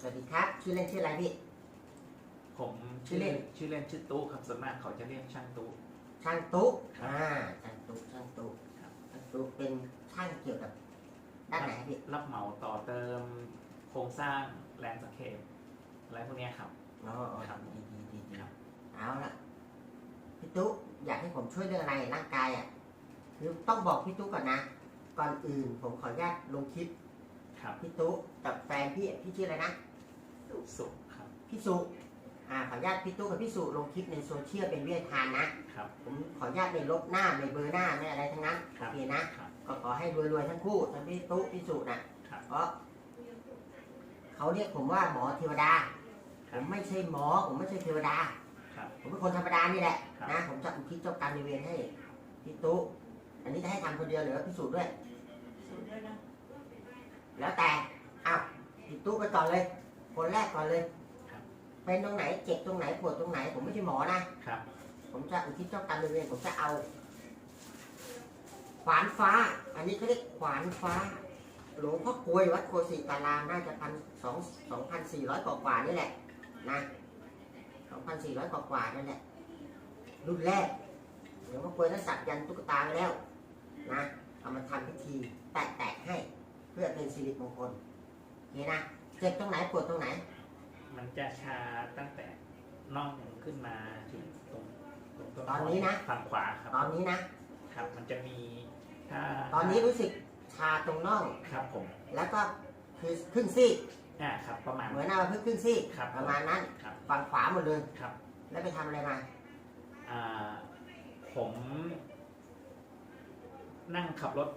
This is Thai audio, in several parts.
สวัสดีครับ ชื่อเล่นชื่ออะไรพี่ ผมชื่อเล่น ชื่อเล่นชื่อตู้ครับส่วนมากเขาจะเรียกช่างตู้ช่างตุ๊ครับอ่าช่างตุ๊ช่างตุ๊ครับช่างตุ๊เป็นช่างเกี่ยวกับด้านไหนครับพี่ รับเหมาต่อเติมโครงสร้างแรงสังเกตอะไรพวกเนี้ยครับอ๋ออ๋อครับดีดีดีดีครับเอาละพี่ตุ๊อยากให้ผมช่วยเรื่องอะไรร่างกายอะคือต้องบอกพี่ตุ๊ก่อนนะ ก่อนอื่นผมขออนุญาตลงคลิป ครับพี่ตุ๊กับแฟนพี่พี่ชื่ออะไรนะ สุขครับ พี่สุอ่าขออนุญาตพี่ตุ๊กับพี่สุลงคลิปในโซเชียลเป็นวิทยาทานนะ ครับ ผมขออนุญาตไม่ลบหน้าไม่เบลอร์หน้าไม่อะไรทั้งนั้นครัโอบเคนะ ครับ ก็ขอให้รวยๆทั้งคู่ทั้งพี่ตุ๊พี่สุนะครับ เพราะเขาเรียกผมว่าหมอเทวดา คผรับมไม่ใช่หมอ ผมไม่ใช่เทวดา ครับ ผมเป็นคนธรรมดานี่แหละครับ นะ ผมจะอุทิศเจ้ากรรมในายเวรให้พี่ตุ๊อันนี้จะให้ทำคนเดียวหรือว่าพี่สุด้วย แล้วแต่อ้าวพี่ตุ๊ไปก่อนเลย คนแรกก่อนเลยครับ เป็นตรงไหนเจ็บตรงไหนปวดตรงไหน ผมไม่ใช่หมอนะ ครับ ผมจะอุทิศเจ้ากรรมในายเวรผมจะเอา ขวานฟ้า อันนี้เขาเรียกขวานฟ้า หลวงพ่อกลวยวัดโคสิตารามน่าจะพันสองสองพันสี่ร้อยกว่าๆนี่แหละนะสองพันสี่ร้อยกว่าๆนั่นแหละรุ่นแรกหลวงพ่อกลวยนั้นสักยันต์ตุ๊กตาไว้แล้วนะเอามาทำพิธีแตะๆให้เพื่อเป็นสิริมงคลโอเคนะเจ็บตรงไหนปวดตรงไหน มันจะชาตั้งแต่น่องขึ้นมาถึงตรงตรงต้นตอนนี้นะ ฝั่งขวาครับ ตอนนี้นะครับ มันจะมีถ้าตอนนี้รู้สึกชาตรงน่องครับผม แล้วก็คือครึ่งซี่อ่าครับ ประมาณเหมือนเอาพึ่งครึ่งซี่ครับประมาณนั้นครับฝั่งขวาหมดเลยครับ แล้วไปทำอะไรมาอ่าผม นั่งขับรถ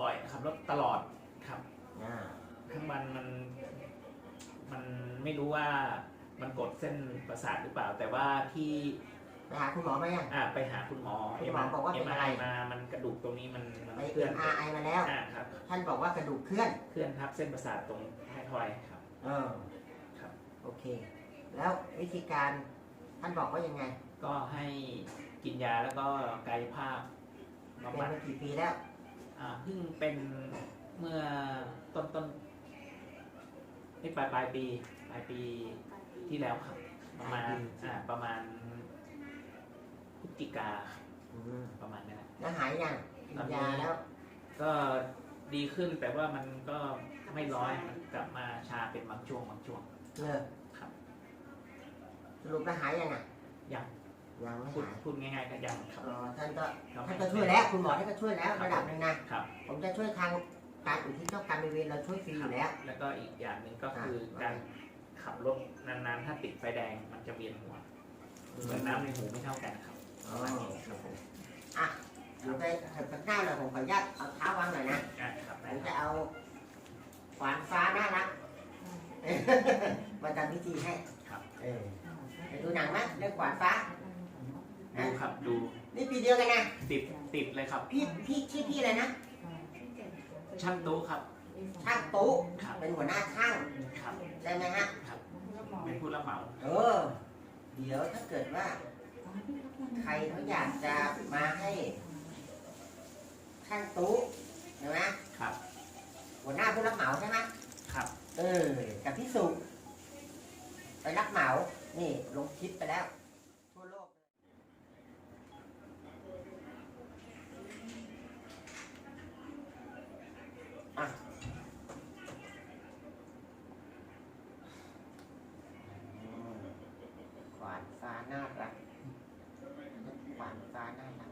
บ่อยขับรถตลอด ครับอ่าทั้งวันมันมันไม่รู้ว่ามันกดเส้นประสาทหรือเปล่า แต่ว่าที่ไปหาคุณหมอไหมยังอ่าไปหาคุณหมอคุณหมอบอกว่าเป็นอะไร มา มันกระดูกตรงนี้มันมันไปเคลื่อนเอ็มอาร์ไอมาแล้ว อ่าครับ ท่านบอกว่ากระดูกเคลื่อน เคลื่อนทับเส้นประสาทตรงท้ายทอยครับ เออครับ โอเค แล้ววิธีการท่านบอกว่ายังไง ก็ให้กินยาแล้วก็กายภาพเป็นบำบัดมากี่ปีแล้ว อ่าเพิ่งเป็นเมื่อต้นต้นนี่ ปลายปลายปีปลายปีที่แล้วครับ ประมาณอ่าประมาณพฤศจิกาครับอืมประมาณนั้นแหละแล้วหายยังกินตอนนี้ยาแล้ว ก็ดีขึ้นแต่ว่ามันก็ไม่ร้อยมันกลับมาชาเป็นบางช่วงบางช่วงเลิกครับสรุปแล้วหายยังอะยังยังไม่พูดหายพูดง่ายๆก็ยังครับอ๋อท่านก็ครับท่านก็ช่วยแล้ว คุณหมอท่านก็ช่วยแล้วระดับหนึ่งนะครับ ผมจะช่วยทาง การอุทิศเจ้ากรรมในายเวรเราช่วยฟรีอยู่แล้ว แล้วก็อีกอย่างหนึ่งก็คือครับการขับรถนานๆ ถ้าติดไฟแดงมันจะเวียนหัวเหมือนน้ำในหูไม่เท่ากันครับอ๋ปอระมาณนี้ครับผมอะเดี๋ยวไปเถิดข้างหน้าหน่อยผมขออนุญาตเอาเท้าวางหน่อยนะอะครับผได้มคจะรับเอาขวานฟ้าน่ารักมาทำพิธีให้ครับเออไปดูหนังไหมเรื่องขวานฟ้า ดูครับดูนี่ปีเดียวกันนะ ติดติดเลยครับพี่พี่ชื่อพี่อะไรนะ ช่างตู้ครับช่างตู้ครับเป็นหัวหน้าช่างครับใช่ไหมฮะ ครับเป็นผู้รับเหมาเออ เดี๋ยวถ้าเกิดว่า ใครเขาอยากจะมาให้ช่างตู้ใช่ไหมครับ หัวหน้าผู้รับเหมาใช่ไหมครับ เออ กับพี่สุไปรับเหมา นี่ลงคลิปไปแล้วทั่วโลก อะขวานฟ้าน่ารักขวานฟ้าน่ารัก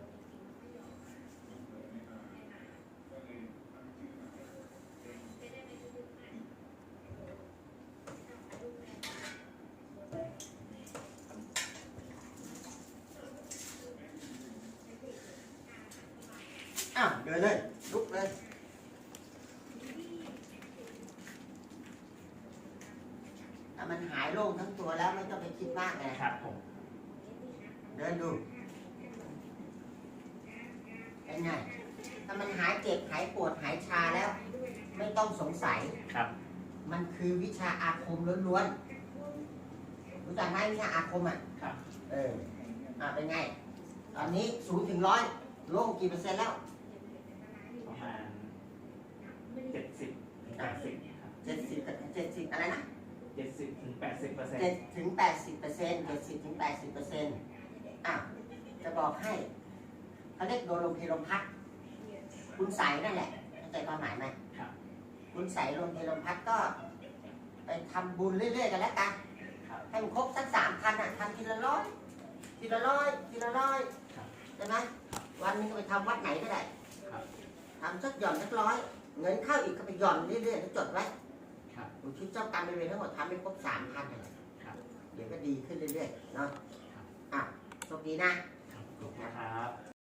อ้าวเดินเลยลุกเลยถ้า มันหายโล่งทั้งตัวแล้วไม่ต้องไปคิดมากเลยครับผมเดินดูเป็นไงถ้ามันหายเจ็บหายปวดหายชาแล้ว ไม่ต้องสงสัยครับ มันคือวิชาอาคมล้วนๆรู้จักไหมวิชาอาคมอะครับ เอออะเป็นไง ตอนนี้ศูนย์ถึงร้อยโล่งกี่เปอร์เซ็นต์แล้วประมาณเจ็ดสิบแปดสิบครับเจ็ดสิบเจ็ดสิบอะไรนะ เจ็ดสิบถึงแปดสิบเปอร์เซ็นต์เจ็ดถึงแปดสิบเปอร์เซ็นต์เจ็ดสิบถึงแปดสิบเปอร์เซ็นต์อะจะบอกให้เขาเรียกโดนลมเพลมพัดคุณใสนั่นแหละเข้าใจความหมายไหมครับ คุณใสลมเพลมพัดก็ไปทำบุญเรื่อยๆกันแล้วกันครับให้มันครบสักสามพันอะทำทีละร้อยทีละร้อยทีละร้อยครับใช่ไหมวันหนึงก็ไปทำวัดไหนก็ได้ครับทำสักหย่อนสักร้อย เงินเข้าอีกก็ไปหย่อนเรื่อยๆแล้วจดไว้ ครับอุทิศเจ้ากรรมในายเวรทั้งหมดทำให้ครบสามพันเลยครับเดี๋ยวก็ดีขึ้นเรื่อยๆเนาะครับอะโชคดีนะครับ